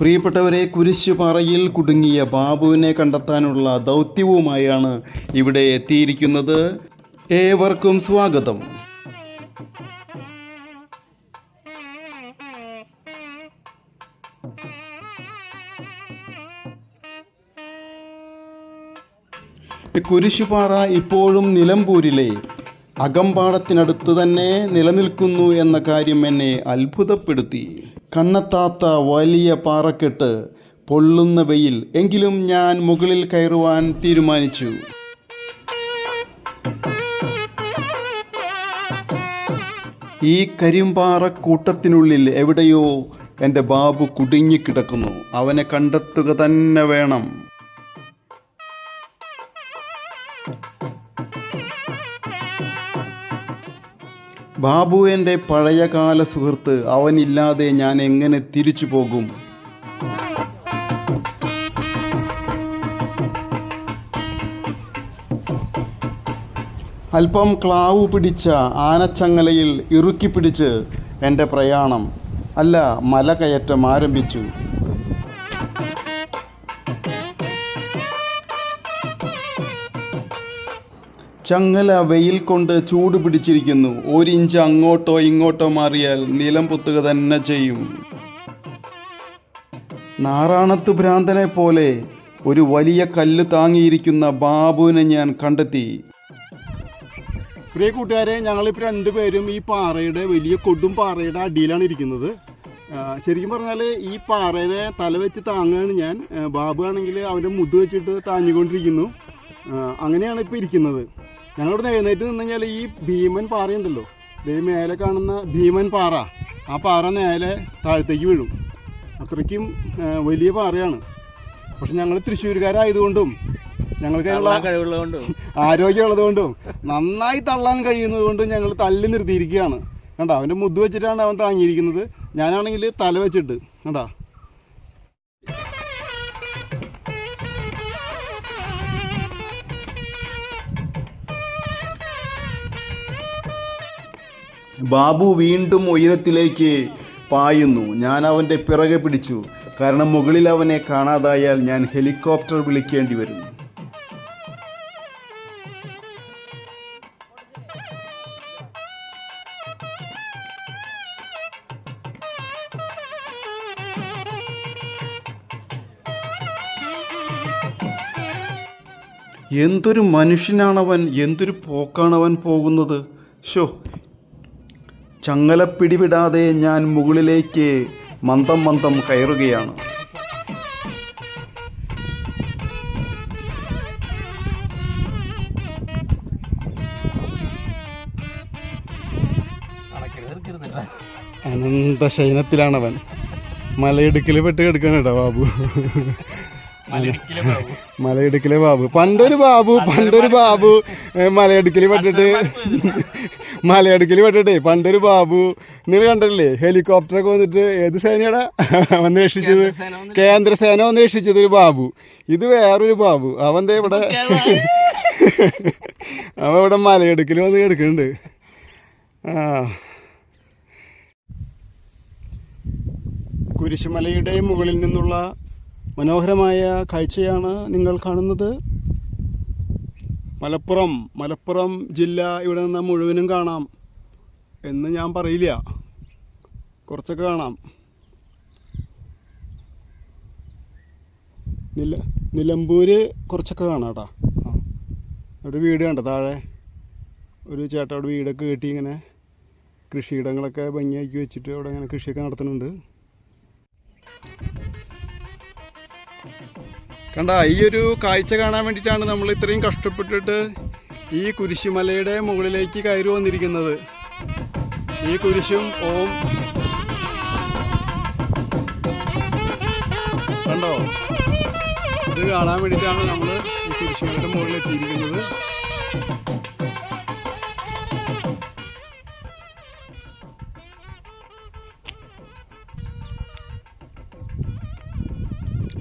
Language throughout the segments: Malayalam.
പ്രിയപ്പെട്ടവരെ കുരിശുപാറയിൽ കുടുങ്ങിയ ബാബുവിനെ കണ്ടെത്താനുള്ള ദൗത്യവുമായാണ് ഇവിടെ എത്തിയിരിക്കുന്നത്. ഏവർക്കും സ്വാഗതം. കുരിശുപാറ ഇപ്പോഴും നിലമ്പൂരിലെ അകമ്പാടത്തിനടുത്ത് തന്നെ നിലനിൽക്കുന്നു എന്ന കാര്യം എന്നെ അത്ഭുതപ്പെടുത്തി. കണ്ണെത്താത്ത വലിയ പാറക്കെട്ട് പൊള്ളുന്ന വെയിൽ എങ്കിലും ഞാൻ മുകളിൽ കയറുവാൻ തീരുമാനിച്ചു. ഈ കരിമ്പാറ കൂട്ടത്തിനുള്ളിൽ എവിടെയോ എന്റെ ബാബു കുടുങ്ങിക്കിടക്കുന്നു. അവനെ കണ്ടെത്തുക തന്നെ വേണം. ബാബു എന്റെ പഴയകാല സുഹൃത്ത് അവനില്ലാതെ ഞാൻ എങ്ങനെ തിരിച്ചു പോകും? അല്പം ക്ലാവ് പിടിച്ച ആനച്ചങ്ങലയിൽ ഇറുക്കി പിടിച്ച് എന്റെ പ്രയാണം. അല്ല മല കയറ്റം ആരംഭിച്ചു. ചങ്ങല വെയിൽ കൊണ്ട് ചൂട് പിടിച്ചിരിക്കുന്നു. ഒരിഞ്ച് അങ്ങോട്ടോ ഇങ്ങോട്ടോ മാറിയാൽ നിലം പൊത്തുക തന്നെ ചെയ്യും. നാറാണത്ത് ഭ്രാന്തനെ പോലെ ഒരു വലിയ കല്ല് താങ്ങിയിരിക്കുന്ന ബാബുവിനെ ഞാൻ കണ്ടെത്തി. പ്രിയ കൂട്ടുകാരെ ഞങ്ങളിപ്പോൾ രണ്ടുപേരും ഈ പാറയുടെ വലിയ കൊടും പാറയുടെ അടിയിലാണ് ഇരിക്കുന്നത്. ശരിക്കും പറഞ്ഞാൽ ഈ പാറയെ തല വെച്ച് താങ്ങുകയാണ് ഞാൻ. ബാബു ആണെങ്കിൽ അവന്റെ മുതു വെച്ചിട്ട് താങ്ങിക്കൊണ്ടിരിക്കുന്നു. അങ്ങനെയാണ് ഇപ്പോൾ ഇരിക്കുന്നത്. ഞങ്ങളിവിടെ എഴുന്നേറ്റ് നിന്ന് കഴിഞ്ഞാൽ ഈ ഭീമൻ പാറയുണ്ടല്ലോ. ഇതേ മേലെ കാണുന്ന ഭീമൻ പാറ. ആ പാറ നേരെ താഴത്തേക്ക് വീഴും. അത്രയ്ക്കും വലിയ പാറയാണ്. പക്ഷെ ഞങ്ങൾ തൃശ്ശൂരുകാരായതുകൊണ്ടും ഞങ്ങൾക്ക് ആരോഗ്യമുള്ളത് കൊണ്ടും ആരോഗ്യമുള്ളതുകൊണ്ടും നന്നായി തള്ളാൻ കഴിയുന്നത് കൊണ്ടും ഞങ്ങൾ തള്ളി നിർത്തിയിരിക്കുകയാണ്. കണ്ടോ? അവന്റെ മുദ്ദ് വെച്ചിട്ടാണ് അവൻ താങ്ങിയിരിക്കുന്നത്. ഞാനാണെങ്കിൽ തല വെച്ചിട്ട്. കണ്ടോ? ബാബു വീണ്ടും ഉയരത്തിലേക്ക് പായുന്നു. ഞാൻ അവന്റെ പിറകെ പിടിച്ചു. കാരണം മുകളിൽ അവനെ കാണാതായാൽ ഞാൻ ഹെലികോപ്റ്റർ വിളിക്കേണ്ടി വരും. എന്തൊരു മനുഷ്യനാണവൻ? എന്തൊരു പോക്കാണവൻ പോകുന്നത്? ഷോ ചങ്ങല പിടിവിടാതെ ഞാൻ മുകളിലേക്ക് മന്ദം മന്ദം കയറുകയാണ്. അനന്ത ശയനത്തിലാണവൻ. മലയിടുക്കിൽ പെട്ട് കിടക്കണം കേട്ടോ ബാബു. മലയിടുക്കിലെ ബാബു. പണ്ടൊരു ബാബു പണ്ടൊരു ബാബു മലയിടുക്കിൽ പെട്ടിട്ട്. മലയിടുക്കിൽ പെട്ടിട്ടേ പണ്ടൊരു ബാബു നിങ്ങൾ കണ്ടല്ലേ ഹെലികോപ്റ്ററൊക്കെ വന്നിട്ട് ഏത് സേനയുടെ? വന്ന് രക്ഷിച്ചത് കേന്ദ്രസേന വന്ന് രക്ഷിച്ചത് ഒരു ബാബു. ഇത് വേറൊരു ബാബു. അവൻ ദേ ഇവിടെ അവൻ ഇവിടെ മലയിടുക്കിൽ വന്ന് കിടക്കുന്നുണ്ട് ആ. കുരിശുമലയുടെ മുകളിൽ നിന്നുള്ള മനോഹരമായ കാഴ്ചയാണ് നിങ്ങൾ കാണുന്നത്. മലപ്പുറം മലപ്പുറം ജില്ല ഇവിടെ നിന്ന് മുഴുവനും കാണാം എന്ന് ഞാൻ പറയില്ല. കുറച്ചൊക്കെ കാണാം. നില നിലമ്പൂര് കുറച്ചൊക്കെ കാണാം കേട്ടോ. ആ ഒരു വീട് കണ്ട താഴെ? ഒരു ചേട്ടൻ അവിടെ വീടൊക്കെ കെട്ടി ഇങ്ങനെ കൃഷിയിടങ്ങളൊക്കെ ഭംഗിയാക്കി വെച്ചിട്ട് അവിടെ ഇങ്ങനെ കൃഷിയൊക്കെ നടത്തുന്നുണ്ട്. കണ്ട ഈ ഒരു കാഴ്ച കാണാൻ വേണ്ടിയിട്ടാണ് നമ്മൾ ഇത്രയും കഷ്ടപ്പെട്ടിട്ട് ഈ കുരിശുമലയുടെ മുകളിലേക്ക് കയറി വന്നിരിക്കുന്നത്. ഈ കുരിശും ഓം. കണ്ടോ? ഇത് കാണാൻ വേണ്ടിയിട്ടാണ് നമ്മൾ ഈ കുരിശുമലയുടെ മുകളിൽ എത്തിയിരിക്കുന്നത്.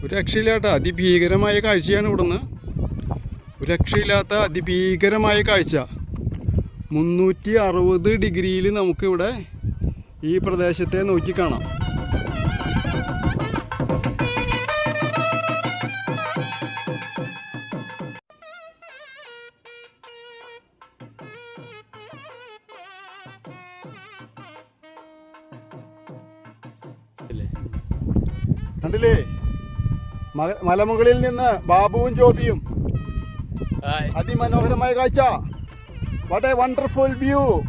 രക്ഷയില്ലാത്ത അതിഭീകരമായ കാഴ്ചയാണ് ഇവിടുന്ന്. രക്ഷയില്ലാത്ത അതിഭീകരമായ കാഴ്ച. മുന്നൂറ്റി അറുപത് ഡിഗ്രിയിൽ നമുക്കിവിടെ ഈ പ്രദേശത്തെ നോക്കിക്കാണാം കണ്ടില്ലേ? മലമുകളിൽ നിന്ന് ബാബുവും ജോബിയും അതിമനോഹരമായ കാഴ്ച. വാട്ട് എ വണ്ടർഫുൾ വ്യൂ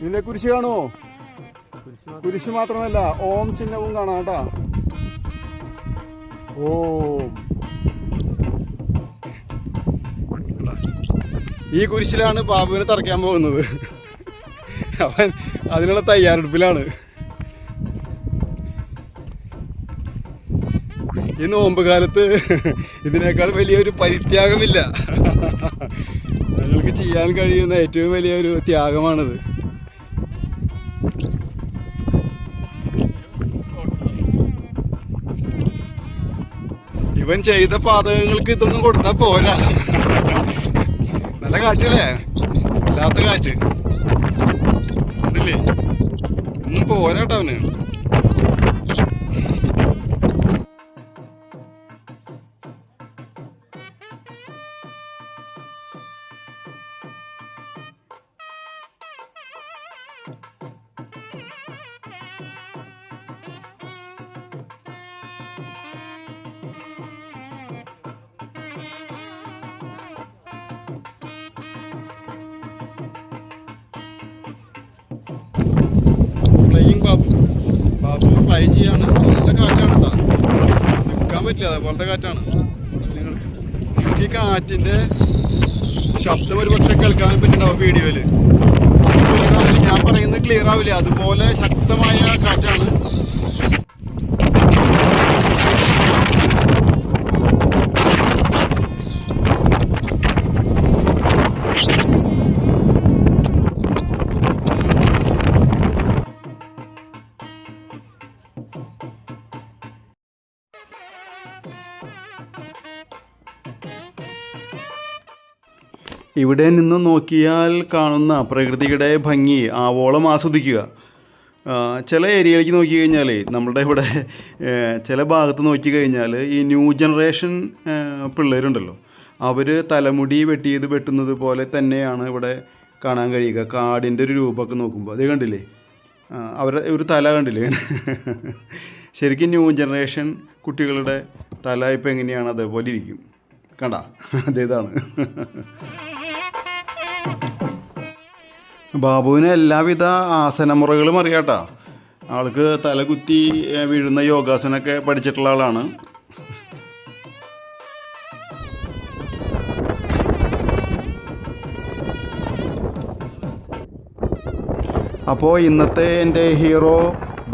ഇതിലെ കുരിശ് കാണോ കുരിശ് മാത്രമല്ല ഓം ചിഹ്നവും കാണാം കേട്ടാ. ഓം. ഈ കുരിശിലാണ് ബാബുവിനെ തറയ്ക്കാൻ പോകുന്നത്. അവൻ അതിനുള്ള തയ്യാറെടുപ്പിലാണ്. ഈ നോമ്പ് കാലത്ത് ഇതിനേക്കാൾ വലിയൊരു പരിത്യാഗമില്ല. ഞങ്ങൾക്ക് ചെയ്യാൻ കഴിയുന്ന ഏറ്റവും വലിയൊരു ത്യാഗമാണത്. ഇവൻ ചെയ്ത പാതകങ്ങൾക്ക് ഇതൊന്നും കൊടുത്താൽ പോരാ. നല്ല കാറ്റല്ലേ? വല്ലാത്ത കാറ്റ്. കണ്ടില്ലേ? ഒന്നും പോരാട്ടോ ഫ്ലൈ ചെയ്യാണ് നല്ല കാറ്റാണ് നിൽക്കാൻ പറ്റില്ല. അതേപോലത്തെ കാറ്റാണ്. നിങ്ങൾ നിങ്ങൾക്ക് ഈ കാറ്റിന്റെ ശബ്ദം ഒരു പക്ഷേ കേൾക്കാൻ പറ്റുന്നുണ്ടാവും വീഡിയോയിൽ ഞാൻ പറയുന്നത് ക്ലിയർ ആവില്ല. അതുപോലെ ശക്തമായ കാറ്റാണ്. ഇവിടെ നിന്ന് നോക്കിയാൽ കാണുന്ന പ്രകൃതിയുടെ ഭംഗി ആവോളം ആസ്വദിക്കുക. ചില ഏരിയയിലേക്ക് നോക്കി കഴിഞ്ഞാൽ നമ്മുടെ ഇവിടെ ചില ഭാഗത്ത് നോക്കി കഴിഞ്ഞാൽ ഈ ന്യൂ ജനറേഷൻ പിള്ളേരുണ്ടല്ലോ. അവർ തലമുടി വെട്ടിയത് വെട്ടുന്നത് പോലെ തന്നെയാണ് ഇവിടെ കാണാൻ കഴിയുക. കാടിന്റെ ഒരു രൂപമൊക്കെ നോക്കുമ്പോൾ അത് കണ്ടില്ലേ? അവരുടെ ഒരു തല കണ്ടില്ലേ? ശരിക്കും ന്യൂ ജനറേഷൻ കുട്ടികളുടെ തല ഇപ്പം എങ്ങനെയാണ്? അതേപോലെ ഇരിക്കും. കണ്ട? അതേതാണ്. ബാബുവിന് എല്ലാവിധ ആസനമുറകളും അറിയാട്ടാ. ആൾക്ക് തലകുത്തി വീഴുന്ന യോഗാസനമൊക്കെ പഠിച്ചിട്ടുള്ള ആളാണ്. അപ്പോൾ ഇന്നത്തെ എന്റെ ഹീറോ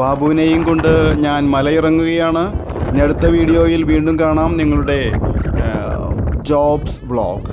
ബാബുവിനെയും കൊണ്ട് ഞാൻ മലയിറങ്ങുകയാണ്. ഇനി അടുത്ത വീഡിയോയിൽ വീണ്ടും കാണാം നിങ്ങളുടെ ജോബ്സ് വ്ളോഗ്